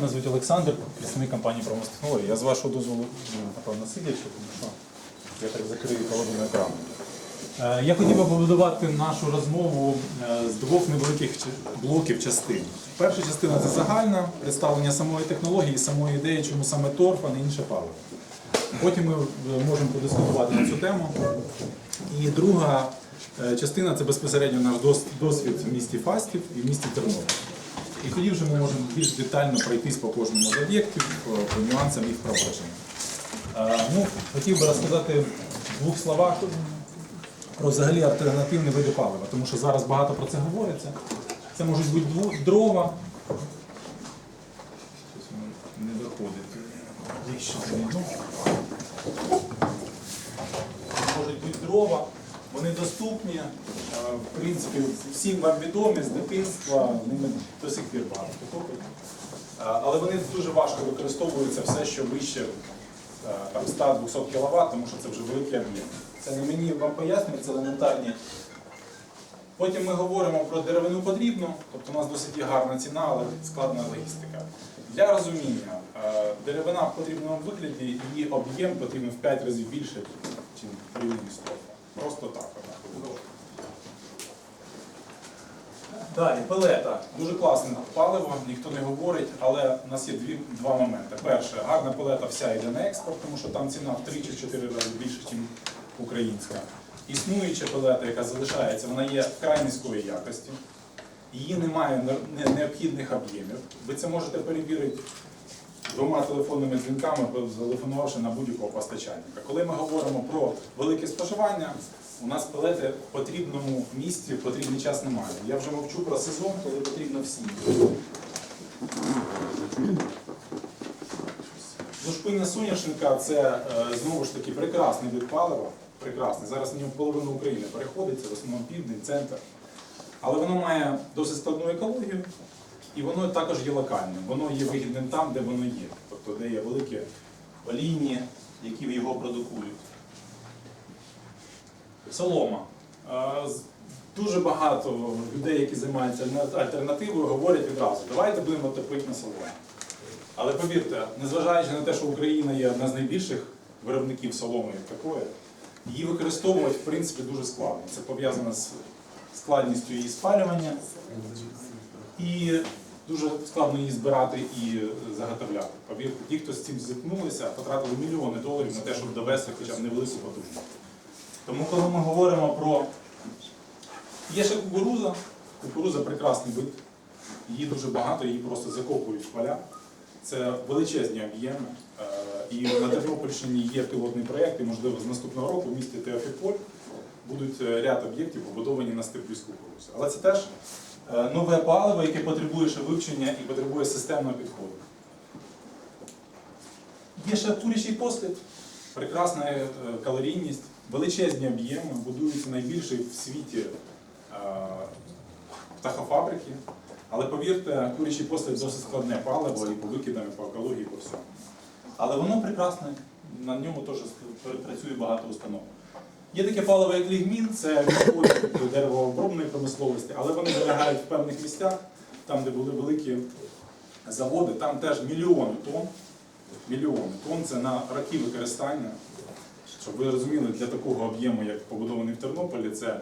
Мене звуть Олександр, представник компанії «Промостехнології». Я з вашого дозволу, ну, напевно, сидячи, тому що я так закрию половину екрану. Е, Я хотів би побудувати нашу розмову е, з двох невеликих блоків частин. Перша частина це загальне представлення самої технології, самої ідеї, чому саме торф, а не інше паливо. Потім ми е, можемо подискутувати на цю тему. І друга частина це безпосередньо наш досвід в місті Фастів і в місті Тернопіль. І тоді вже ми можемо більш детально пройтись по кожному з об'єктів, по, нюансам їх впровадження. Е, ну, хотів би розказати в двох словах про взагалі альтернативні види палива, тому що зараз багато про це говориться. Це можуть бути дрова. Щось не. Ближче зайду. Можуть бути дрова, вони доступні. е, В принципі, всім вам відомі з дитинства, ними до сих пір багато. Е, Але вони дуже важко використовуються все, що вище е, 100-200 кВт, тому що це вже великий об'єм. Це не мені вам пояснюють, це елементарні. Потім ми говоримо про деревину потрібну, тобто у нас досить гарна ціна, але складна логістика. Для розуміння, е, деревина в потрібному вигляді, її об'єм потрібен в 5 разів більше, ніж з торфом. Просто так. вона. Далі, пелета. Дуже класне паливо, ніхто не говорить, але у нас є дві, два моменти. Перше, гарна пелета вся йде на експорт, тому що там ціна в 3 чи 4 рази більше, ніж українська. Існуюча пелета, яка залишається, вона є вкрай низької якості. Її немає не- не- необхідних об'ємів. Ви це можете перевірити двома телефонними дзвінками, зателефонувавши на будь-якого постачальника. Коли ми говоримо про велике споживання, у нас пелети в потрібному місці в потрібний час немає. Я вже мовчу про сезон, коли потрібно всім. Лушпиння соняшника це е, знову ж таки прекрасний вид палива. Прекрасний. Зараз в нього половина України переходить, це в основному південь, центр. Але воно має досить складну екологію, і воно також є локальним. Воно є вигідним там, де воно є. Тобто, де є великі олійні, які його продукують. Солома. Дуже багато людей, які займаються альтернативою, говорять відразу, давайте будемо топити на соломі. Але повірте, незважаючи на те, що Україна є одна з найбільших виробників соломи як такої, її використовувати в принципі дуже складно. Це пов'язано з складністю її спалювання і дуже складно її збирати і заготовляти. Повірте, ті, хто з цим зіткнулися, потратили мільйони доларів на те, щоб довести хоча б невелику потужність. Тому коли ми говоримо про Є ще кукуруза. Кукуруза прекрасний вид. Її дуже багато, її просто закопують в поля. Це величезні об'єми. Е, І на Тернопільщині є пілотний проєкт, і можливо з наступного року в місті Теофіполь будуть е, ряд об'єктів побудовані на степлі з кукурузи. Але це теж е, нове паливо, яке потребує ще вивчення і потребує системного підходу. Є ще курячий послід, прекрасна е, калорійність, величезні об'єми, будуються найбільші в світі е, птахофабрики. Але повірте, курячий послід досить складне паливо і по викидам, і по екології, і по всьому. Але воно прекрасне, на ньому теж працює багато установ. Є таке паливо, як лігмін, це до деревообробної промисловості, але вони залягають в певних місцях, там, де були великі заводи, там теж мільйони тонн. Мільйони тонн це на роки використання. Щоб ви розуміли, для такого об'єму, як побудований в Тернополі, це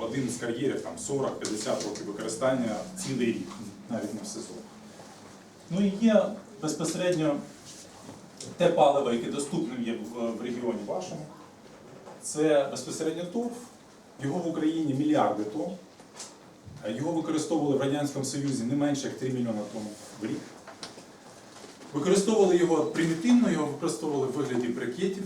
один з кар'єрів там 40-50 років використання цілий рік, навіть не в сезон. Ну і є безпосередньо те паливо, яке доступним є в регіоні вашому. Це безпосередньо торф. Його в Україні мільярди тонн. Е, Його використовували в Радянському Союзі не менше як 3 мільйони тонн в рік. Використовували його примітивно, його використовували в вигляді брикетів,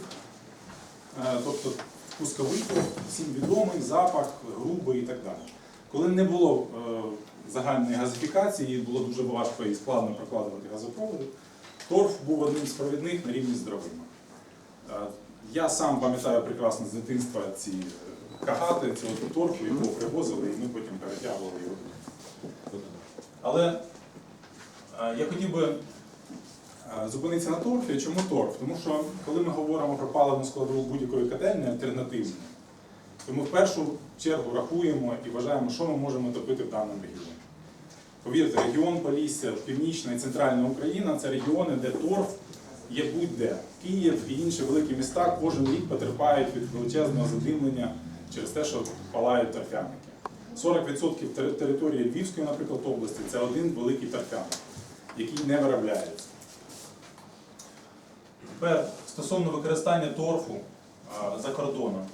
Е, тобто пусковиків, всім відомий, запах, грубий і так далі. Коли не було е, загальної газифікації, було дуже важко і складно прокладувати газопроводи, торф був одним з провідних на рівні з дровима. Я сам пам'ятаю прекрасно з дитинства ці е, кагати, цього торфу, якого привозили, і ми потім перетягували його. Але е, я хотів би Е, Зупинитися на торфі. Чому торф? Тому що коли ми говоримо про паливну складову будь-якої котельні альтернативної, то ми в першу чергу рахуємо і вважаємо, що ми можемо топити в даному регіоні. Повірте, регіон Полісся, Північна і Центральна Україна це регіони, де торф є будь-де. Київ і інші великі міста кожен рік потерпають від величезного задимлення через те, що палають торфяники. 40% території Львівської, наприклад, області це один великий торфяник, який не виробляється. Тепер стосовно використання торфу за кордоном.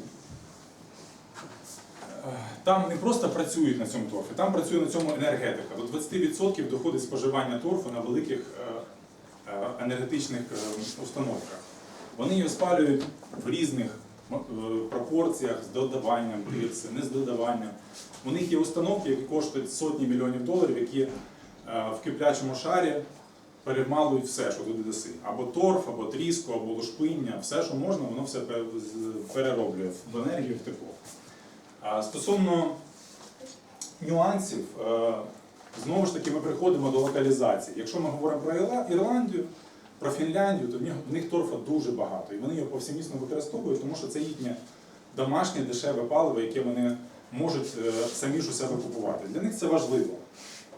Там не просто працюють на цьому торфі, там працює на цьому енергетика. До 20% доходить споживання торфу на великих е, енергетичних е, установках. Вони його спалюють в різних е, пропорціях з додаванням тирси, не з додаванням. У них є установки, які коштують сотні мільйонів доларів, які е, в киплячому шарі перемалують все, що туди даси. Або торф, або тріску, або лушпиння, все, що можна, воно все перероблює в енергію, в тепло. Стосовно нюансів, е, знову ж таки ми приходимо до локалізації. Якщо ми говоримо про Ірландію, про Фінляндію, то в них, торфа дуже багато. І вони його повсемісно використовують, тому що це їхнє домашнє дешеве паливо, яке вони можуть е, самі ж у себе купувати. Для них це важливо.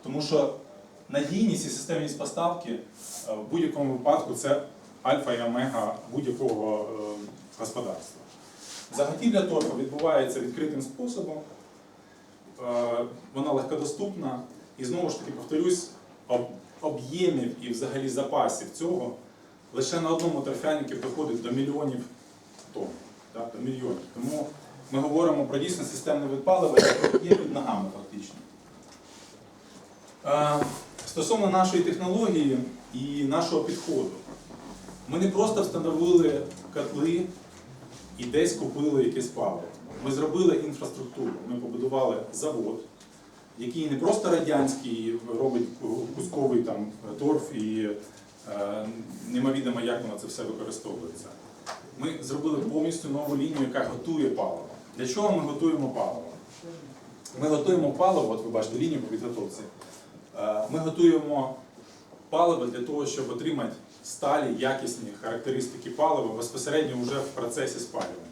Тому що надійність і системність поставки е, в будь-якому випадку це альфа і омега будь-якого е, господарства. Заготівля торфу відбувається відкритим способом, вона легкодоступна. І знову ж таки повторюсь, об- об'ємів і взагалі запасів цього лише на одному торфянику доходить до мільйонів тонн. Так, до мільйонів. Тому ми говоримо про дійсно системне відпаливо, яке є під ногами фактично. Е, Стосовно нашої технології і нашого підходу, ми не просто встановили котли і десь купили якесь паливо. Ми зробили інфраструктуру. Ми побудували завод, який не просто радянський робить кусковий там торф і е, немовідомо, як воно це все використовується. Ми зробили повністю нову лінію, яка готує паливо. Для чого ми готуємо паливо? Ми готуємо паливо, от ви бачите лінію по підготовці. Е, Ми готуємо паливо для того, щоб отримати сталі, якісні характеристики палива безпосередньо вже в процесі спалювання.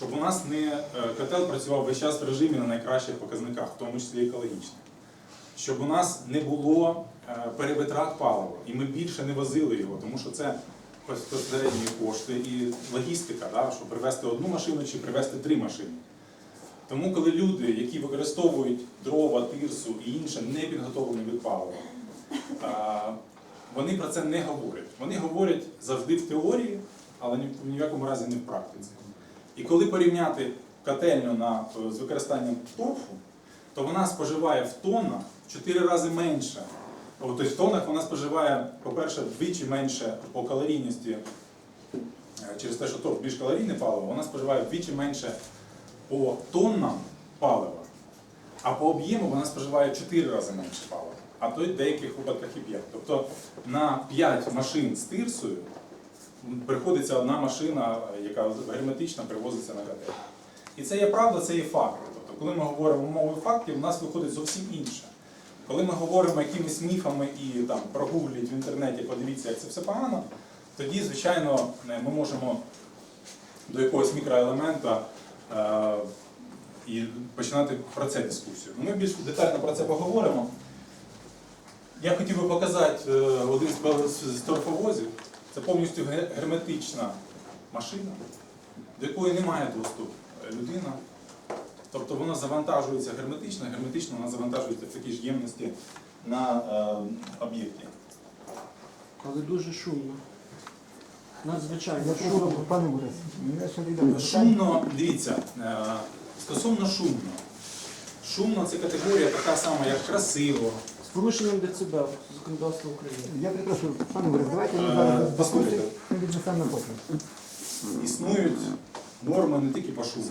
Щоб у нас не е, котел працював весь час в режимі на найкращих показниках, в тому числі екологічних. Щоб у нас не було е, перевитрат палива, і ми більше не возили його, тому що це безпосередні кошти і логістика, да, щоб привезти одну машину чи привезти три машини. Тому, коли люди, які використовують дрова, тирсу і інше, не підготовлені від палива, вони про це не говорять. Вони говорять завжди в теорії, але ні, в якому разі не в практиці. І коли порівняти котельню на, з використанням торфу, то вона споживає в тоннах в 4 рази менше. Тобто в тоннах вона споживає, по-перше, вдвічі менше по калорійності е, через те, що торф більш калорійне паливо, вона споживає вдвічі менше по тоннам палива, а по об'єму вона споживає 4 рази менше палива, а то й в деяких випадках і 5. Тобто на 5 машин з тирсою приходиться одна машина, яка герметично привозиться на котел. І це є правда, це є факт. Тобто, коли ми говоримо мовою фактів, у нас виходить зовсім інше. Коли ми говоримо якимись міфами і там прогугліть в інтернеті, подивіться, як це все погано, тоді, звичайно, ми можемо до якогось мікроелемента е, і починати про це дискусію. Ми більш детально про це поговоримо. Я хотів би показати е, один з торфовозів. Це повністю герметична машина, до якої немає доступу людина. Тобто вона завантажується герметично, герметично вона завантажується в такій ж ємності на е, об'єкті. Але дуже шумно. Надзвичайно шумно. Шумно, дивіться, е, стосовно шумно. Шумно це категорія така сама, як красиво. З порушенням децибел законодавства України. Я перепрошую, пане Борис, давайте ми Е, зараз послухайте. дискусію ми віднесемо на потім. Існують норми не тільки по шуму.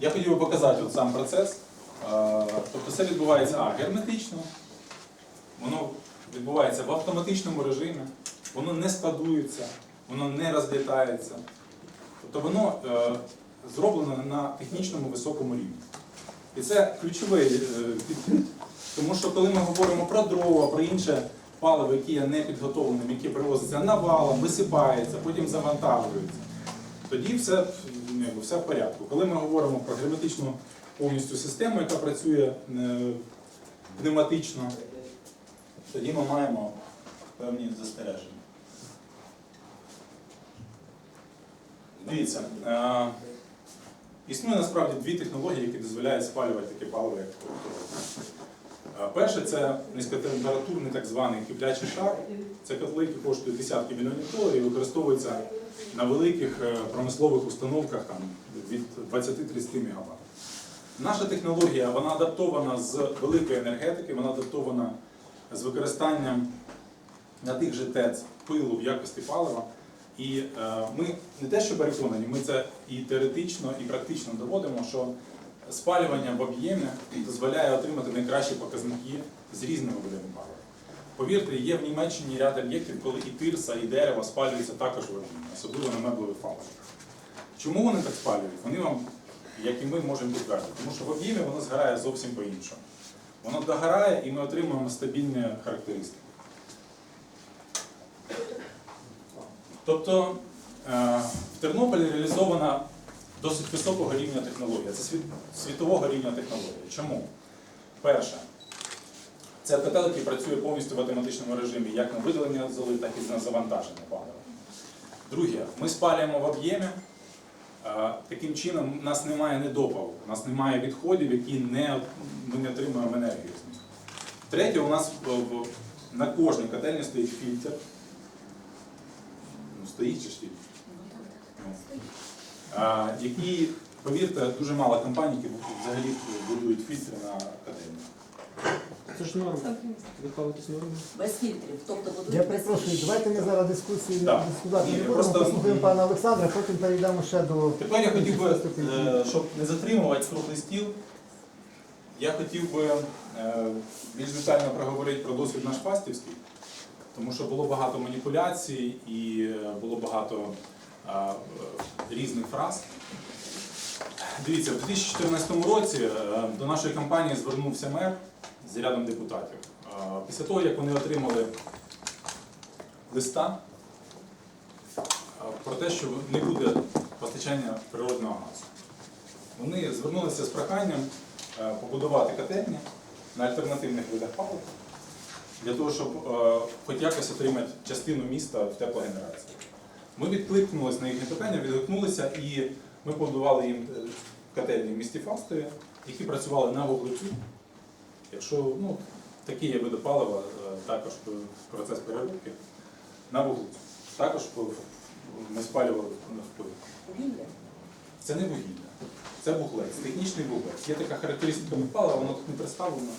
Я хотів би показати от сам процес. Е, Тобто це відбувається а, герметично, воно відбувається в автоматичному режимі, воно не складується, воно не розлітається. Тобто воно е, зроблено на технічному високому рівні. І це ключовий е, підхід, тому що коли ми говоримо про дрова, про інше паливо, яке є непідготовленим, яке привозиться навалом, висипається, потім завантажується, тоді все, ну, все в порядку. Коли ми говоримо про герметичну повністю систему, яка працює е, пневматично, тоді ми маємо певні застереження. Дивіться, е, існує насправді дві технології, які дозволяють спалювати таке паливо, як електролиз. Перше це низькотемпературний так званий киплячий шар. Це котли, які коштують десятки мільйонів доларів і використовуються на великих е, промислових установках там, від 20-30 МВт. Наша технологія вона адаптована з великої енергетики, вона адаптована з використанням на тих же ТЕЦ пилу в якості палива. І е, ми не те, що переконані, ми це і теоретично, і практично доводимо, що спалювання в об'ємі дозволяє отримати найкращі показники з різними видами палива. Повірте, є в Німеччині ряд об'єктів, коли і тирса, і дерево спалюються також в об'ємі, особливо на меблевих фабриках. Чому вони так спалюють? Вони вам, як і ми, можемо підтвердити. Тому що в об'ємі воно згорає зовсім по-іншому. Воно догорає і ми отримуємо стабільні характеристики. Тобто е, в Тернополі реалізована досить високого рівня технологія. Це світ- світового рівня технологія. Чому? Перше, це котел, який працює повністю в автоматичному режимі як на видалення золи, так і на завантаження палива. Друге, ми спалюємо в об'ємі. Таким чином, у нас немає недопалу, у нас немає відходів, які не, ми не отримуємо енергію з них. Третє, у нас е, на кожній котельні стоїть фільтр. Ну, стоїть же ж фільтр. Які, повірте, дуже мало компаній, які взагалі будують фільтри на котельні. Це ж норма. Ви ховаєтесь норму. Без фільтрів. Тобто будуть Я без перепрошую, фільтрів. давайте ми зараз дискусії Так. дискутувати Ні, не будемо, просто- послухаємо пана Олександра, потім перейдемо ще до... Тепер я хотів би, е, щоб не затримувати круглий стіл, я хотів би е, більш детально проговорити про досвід наш фастівський, тому що було багато маніпуляцій і е, було багато різних фраз. Дивіться, в 2014 році е, до нашої компанії звернувся мер з рядом депутатів. Е, Після того, як вони отримали листа е, про те, що не буде постачання природного газу. Вони звернулися з проханням е, побудувати котельні на альтернативних видах палива для того, щоб е, хоч якось отримати частину міста в теплогенерації. Ми відкликнулися на їхнє питання, відгукнулися і ми побудували їм е, котельні в місті Фастові, які працювали на вуглецю. Якщо ну, такі є види палива, е, також процес переробки на вуглецю. Також ми спалювали на вплив. Вугілля. Це не вугілля, це вуглець, технічний вуглець. Є така характеристика палива, воно тут не представлено.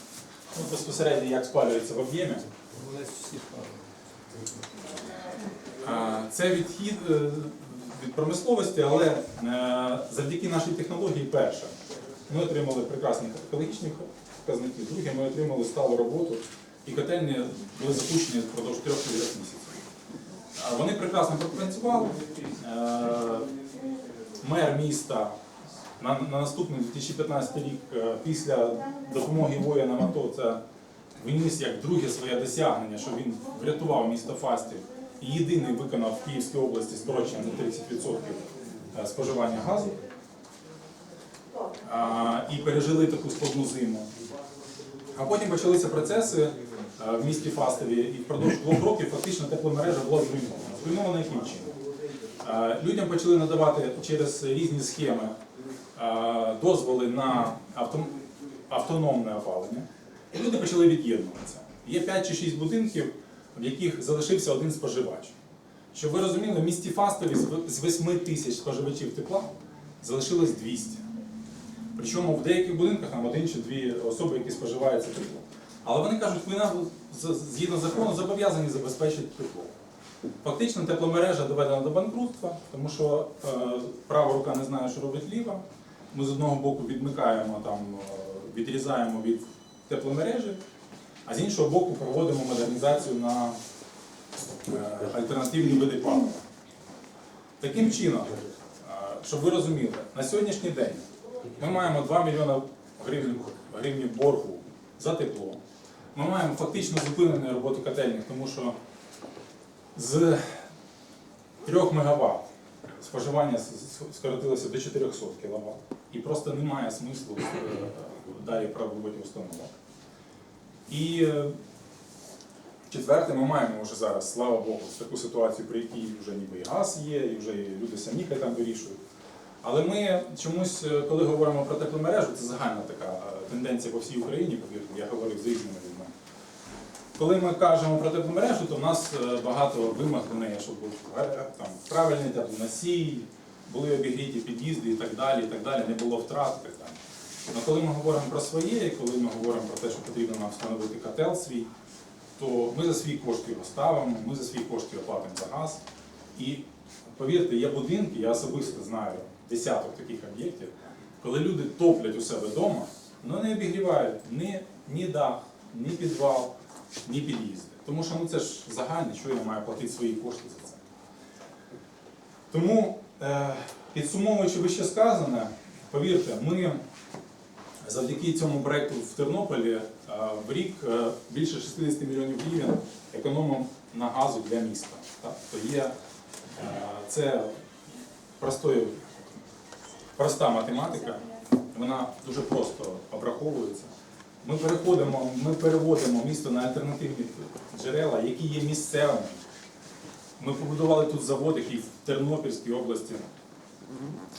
Ну, безпосередньо як спалюється в об'ємі. А, Це відхід е, від промисловості, але е, завдяки нашій технології, перше, ми отримали прекрасні екологічні показники, друге, ми отримали сталу роботу, і котельні були запущені впродовж 3-4 місяців. Вони прекрасно пропрацювали. Е, Мер міста на, на наступний 2015 рік після допомоги воїнам АТО це виніс як друге своє досягнення, що він врятував місто Фастів єдиний виконав в Київській області скорочення на 30% е, споживання газу. І пережили таку складну зиму. А потім почалися процеси е, в місті Фастові, і впродовж двох років фактично тепломережа була зруйнована. Зруйнована яким чином? Е, Людям почали надавати через різні схеми дозволи на авто- автономне опалення, і люди почали від'єднуватися. Є 5 чи 6 будинків, в яких залишився один споживач. Щоб ви розуміли, в місті Фастові з 8 тисяч споживачів тепла залишилось 200. Причому в деяких будинках там один чи дві особи, які споживають це тепло. Але вони кажуть, ви нам згідно закону зобов'язані забезпечити тепло. Фактично тепломережа доведена до банкрутства, тому що е, права рука не знає, що робить ліва. Ми з одного боку відмикаємо, там, е, відрізаємо від тепломережі, а з іншого боку проводимо модернізацію на е, альтернативні види палива. Таким чином, е, щоб ви розуміли, на сьогоднішній день ми маємо 2 мільйони гривень, боргу за тепло. Ми маємо фактично зупинені роботу котельних, тому що з 3 МВт споживання скоротилося до 400 кВт. І просто немає смислу е, далі проводити установок. І е, четверте, ми маємо вже зараз, слава Богу, таку ситуацію, при якій вже ніби і газ є, і вже люди самі хай там вирішують. Але ми чомусь, е, коли говоримо про тепломережу, це загальна така е, тенденція по всій Україні, повірте, я говорив з різними людьми. Коли ми кажемо про тепломережу, то в нас багато вимог до неї, щоб був там, правильний теплоносій, були обігріті під'їзди і так далі, і так далі, не було втрат і так далі. Але коли ми говоримо про своє, і коли ми говоримо про те, що потрібно нам встановити котел свій, то ми за свій кошт його ставимо, ми за свій кошт його платимо за газ. І повірте, є будинки, я особисто знаю десяток таких об'єктів, коли люди топлять у себе вдома, але не обігрівають ні, ні дах, ні підвал, ні під'їзди. Тому що ну, це ж загальне, що я маю платити свої кошти за це. Тому, е, підсумовуючи вище сказане, повірте, ми завдяки цьому проекту в Тернополі е, в рік е, більше 60 мільйонів гривень економимо на газу для міста. Так? То є, е, це простою, проста математика, вона дуже просто обраховується. Ми переходимо, ми переводимо місто на альтернативні джерела, які є місцевими. Ми побудували тут завод, який в Тернопільській області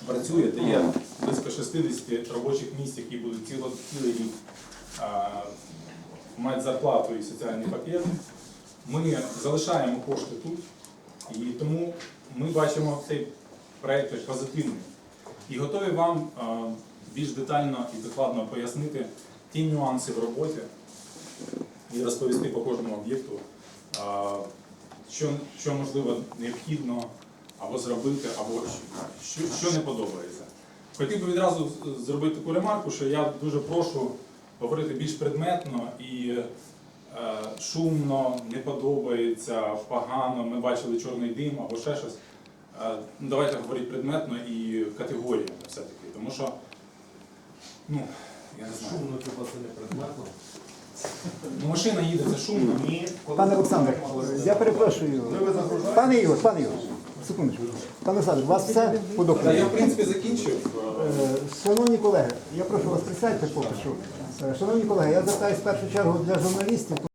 працює, де є близько 60 робочих місць, які будуть ціло, цілий рік а, мають зарплату і соціальний пакет. Ми залишаємо кошти тут, і тому ми бачимо цей проєкт як позитивний. І готові вам більш детально і докладно пояснити ті нюанси в роботі і розповісти по кожному об'єкту, що, що можливо необхідно або зробити, або що, що не подобається. Хотів би відразу зробити таку ремарку, що я дуже прошу говорити більш предметно і е, шумно, не подобається, погано, ми бачили чорний дим або ще щось. Е, ну, давайте говорити предметно і категоріями все-таки. Тому що, ну, я не знаю. Шумно хіба це не предметно? Ну, машина їде, це шумно. Ні. Пане Олександре, я перепрошую. Пане Ігор, пане Ігор, секундочку. Пане Саде, у вас все по Та я, в принципі, закінчив. Е, Шановні колеги, я прошу вас присядьте поки що. Е, Шановні колеги, я звертаюся в першу чергу для журналістів.